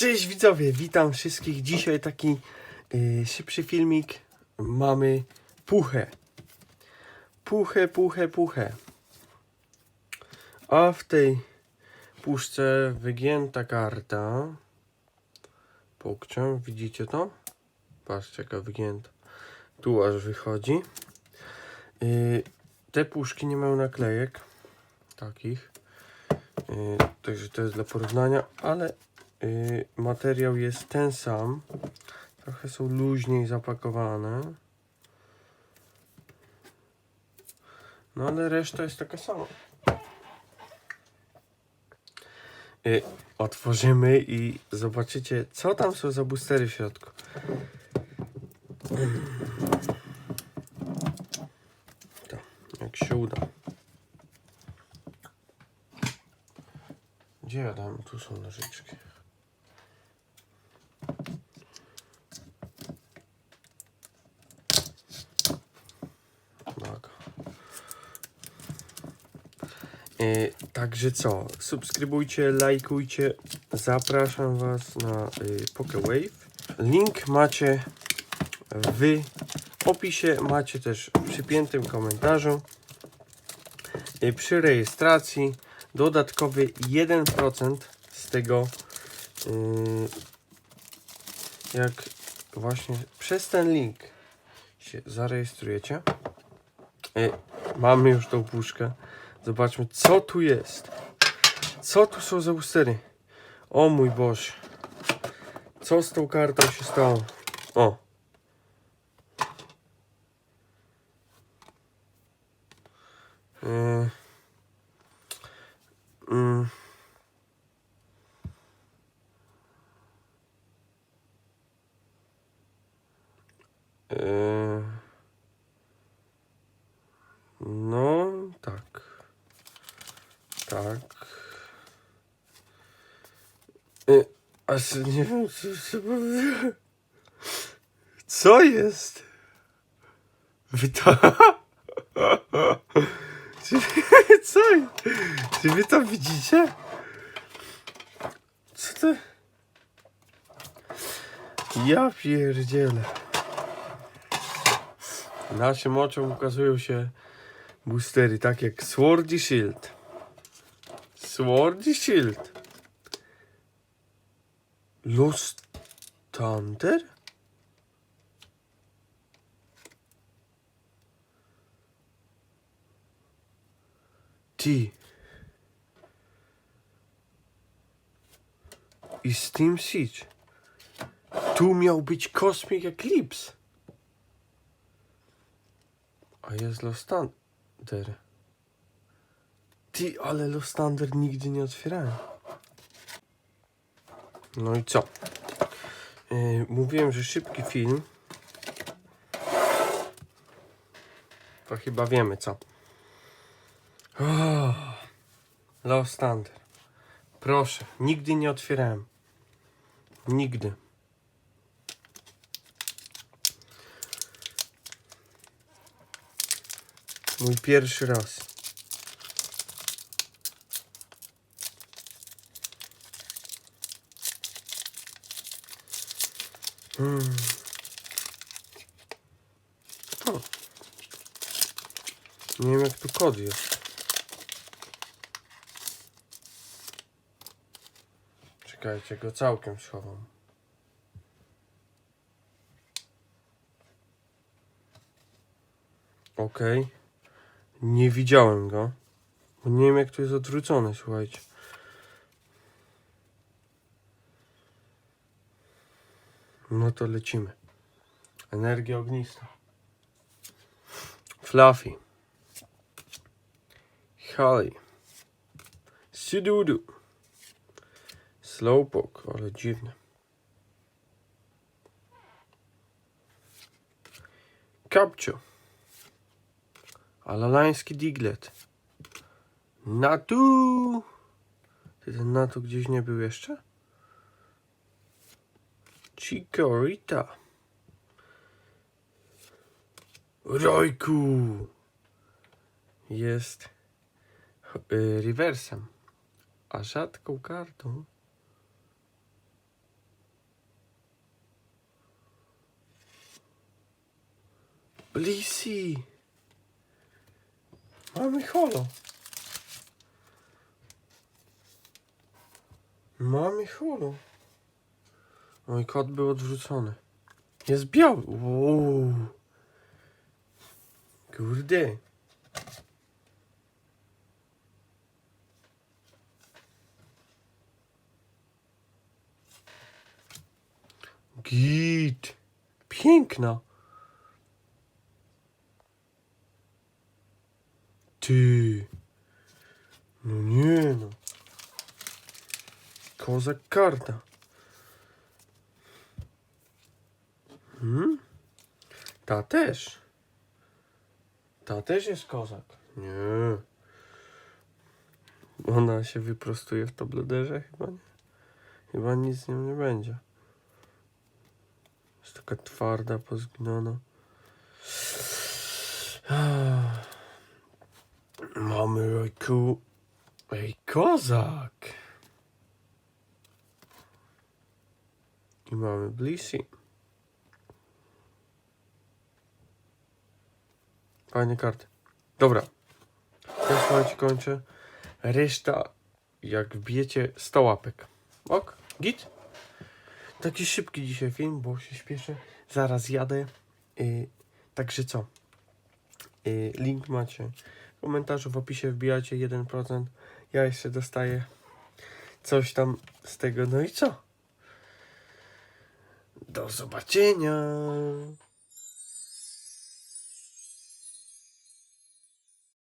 Cześć widzowie, witam wszystkich. Dzisiaj taki y, szybszy filmik. Mamy puchę. Puchę, puchę, puchę. A w tej puszce wygięta karta. Pokczem, widzicie to? Patrzcie jaka wygięta. Tu aż wychodzi. Y, te puszki nie mają naklejek. Takich. Y, także to jest dla porównania, ale y, materiał jest ten sam. Trochę są luźniej zapakowane. No ale reszta jest taka sama. Y, otworzymy i zobaczycie, co tam są za boostery w środku. To, jak się uda. Gdzie ja dam? Tu są nożyczki. Tak. E, także co? Subskrybujcie, lajkujcie. Zapraszam Was na y, PokeWave. Link macie w opisie, macie też w przypiętym komentarzu. Y, przy rejestracji dodatkowy 1% z tego yy, jak właśnie przez ten link się zarejestrujecie yy, mamy już tą puszkę zobaczmy co tu jest co tu są za boostery o mój Boże co z tą kartą się stało o yy. Mm. Eee, No, tak. Tak. E, Aż nie wiem, co, powiedzieć. Co jest? Wy to... Czy, co? Czy wy to widzicie? Co to? Ja pierdzielę. Naszym oczom ukazują się boostery, tak jak Sword i Shield. Sword Shield. Lost Thunder? Ty. I Steam Siege. Tu miał być Cosmic Eclipse. A jest Lost Thunder. Ty, ale Lost Thunder nigdy nie otwierałem. No i co? Yy, mówiłem, że szybki film. To chyba wiemy co. Oh, Thunder. Proszę, nigdy nie otwierałem. Nigdy. Mój pierwszy raz. Hmm. Nie wiem jak tu kod jest. Czekajcie, go całkiem schowam. Okej. Nie widziałem go. Bo nie wiem jak to jest odwrócone, słuchajcie. No to lecimy. Energia ognista. Fluffy. Holly. Sududu. Slowpoke, ale dziwne. Capcio. Alalański Diglet. Natu! Czy ten Natu gdzieś nie był jeszcze? Chikorita. Rojku jest y, rewersem, a rzadką kartą Blisi. Mamy holo. Mamy holo. Mój kot był odwrócony. Jest biały. Uuu. Kurde. Git. Piękna. Ty. No nie no. Kozak karta. Hmm? Ta też. Ta też jest kozak. Nie. Ona się wyprostuje w tabloderze? Chyba nie. Chyba nic z nią nie będzie. Jest taka twarda, pozgnana. Mamy rojku. Ej, kozak. I mamy Blissey. Fajne karty. Dobra. Tym momencie kończę. Reszta, jak wbijecie 100 łapek. Ok? Git? Taki szybki dzisiaj film, bo się śpieszę. Zaraz jadę. Y, także co? Y, link macie w komentarzu, w opisie wbijacie 1%. Ja jeszcze dostaję coś tam z tego. No i co? Do zobaczenia.